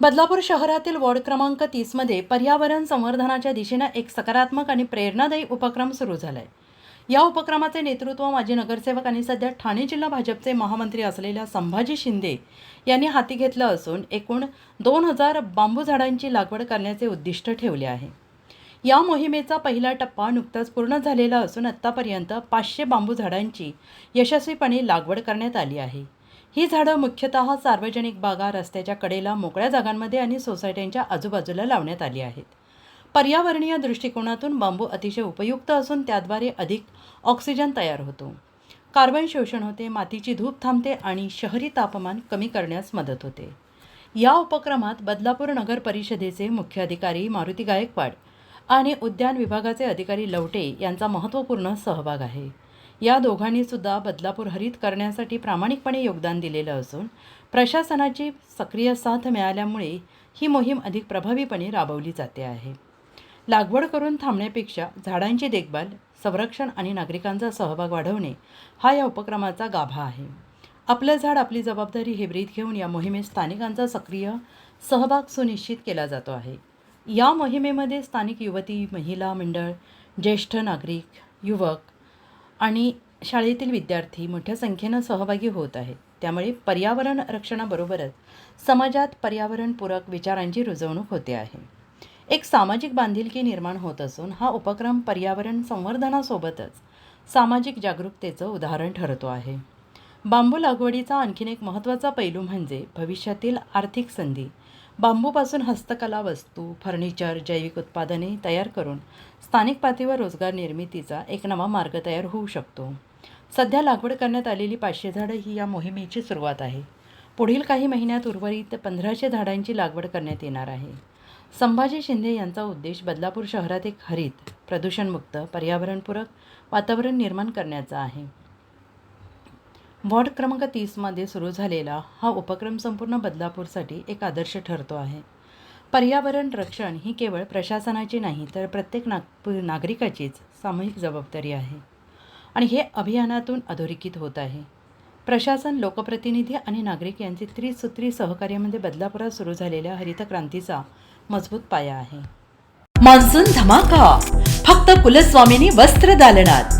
बदलापूर शहरातील वॉर्ड क्रमांक तीसमध्ये पर्यावरण संवर्धनाच्या दिशेनं एक सकारात्मक आणि प्रेरणादायी उपक्रम सुरू झालाय. या उपक्रमाचे नेतृत्व माजी नगरसेवक आणि सध्या ठाणे जिल्हा भाजपचे महामंत्री असलेल्या संभाजी शिंदे यांनी हाती घेतलं असून एकूण दोन हजार बांबू झाडांची लागवड करण्याचे उद्दिष्ट ठेवले आहे. या मोहिमेचा पहिला टप्पा नुकताच पूर्ण झालेला असून आत्तापर्यंत पाचशे बांबू झाडांची यशस्वीपणे लागवड करण्यात आली आहे. ही झाडं मुख्यतः सार्वजनिक बागा रस्त्याच्या कडेला मोकळ्या जागांमध्ये आणि सोसायट्यांच्या आजूबाजूला लावण्यात आली आहेत. पर्यावरणीय दृष्टिकोनातून बांबू अतिशय उपयुक्त असून त्याद्वारे अधिक ऑक्सिजन तयार होतो. कार्बन शोषण होते मातीची धूप थांबते आणि शहरी तापमान कमी करण्यास मदत होते. या उपक्रमात बदलापूर नगर परिषदेचे मुख्य अधिकारी मारुती गायकवाड आणि उद्यान विभागाचे अधिकारी लवटे यांचा महत्त्वपूर्ण सहभाग आहे. या दोघांनीसुद्धा बदलापूर हरित करण्यासाठी प्रामाणिकपणे योगदान दिलेलं असून प्रशासनाची सक्रिय साथ मिळाल्यामुळे ही मोहीम अधिक प्रभावीपणे राबवली जाते आहे. लागवड करून थांबण्यापेक्षा झाडांची देखभाल संरक्षण आणि नागरिकांचा सहभाग वाढवणे हा या उपक्रमाचा गाभा आहे. आपलं झाड आपली जबाबदारी हे ब्रीद घेऊन या मोहिमेत स्थानिकांचा सक्रिय सहभाग सुनिश्चित केला जातो आहे. या मोहिमेमध्ये स्थानिक युवती महिला मंडळ ज्येष्ठ नागरिक युवक आणि शाळेतील विद्यार्थी मोठ्या संख्येनं सहभागी होत आहेत. त्यामुळे पर्यावरण रक्षणाबरोबरच समाजात पर्यावरणपूरक विचारांची रुजवणूक होते आहे. एक सामाजिक बांधिलकी निर्माण होत असून हा उपक्रम पर्यावरण संवर्धनासोबतच सामाजिक जागरूकतेचं उदाहरण ठरतो आहे. बांबू लागवडीचा आणखीन एक महत्त्वाचा पैलू म्हणजे भविष्यातील आर्थिक संधी. बांबूपासून हस्तकला वस्तू फर्निचर जैविक उत्पादने तयार करून स्थानिक पातळीवर रोजगार निर्मितीचा एक नवा मार्ग तयार होऊ शकतो. सध्या लागवड करण्यात आलेली पाचशे झाडं ही या मोहिमेची सुरुवात आहे. पुढील काही महिन्यात उर्वरित पंधराशे झाडांची लागवड करण्यात येणार आहे. संभाजी शिंदे यांचा उद्देश बदलापूर शहरात एक हरित प्रदूषणमुक्त पर्यावरणपूरक वातावरण निर्माण करण्याचा आहे. वॉर्ड क्रमांक तीसमध्ये सुरू झालेला हा उपक्रम संपूर्ण बदलापूरसाठी एक आदर्श ठरतो आहे. पर्यावरण रक्षण ही केवळ प्रशासनाची नाही तर प्रत्येक नागपूर नागरिकाचीच सामूहिक जबाबदारी आहे. आणि हे अभियानातून अधोरेखित होत आहे. प्रशासन लोकप्रतिनिधी आणि नागरिक यांचे त्रिसूत्री सहकार्यामध्ये बदलापुरात सुरू झालेल्या हरित क्रांतीचा मजबूत पाया आहे. मान्सून धमाका! फक्त कुलस्वामिनी वस्त्र दालनात!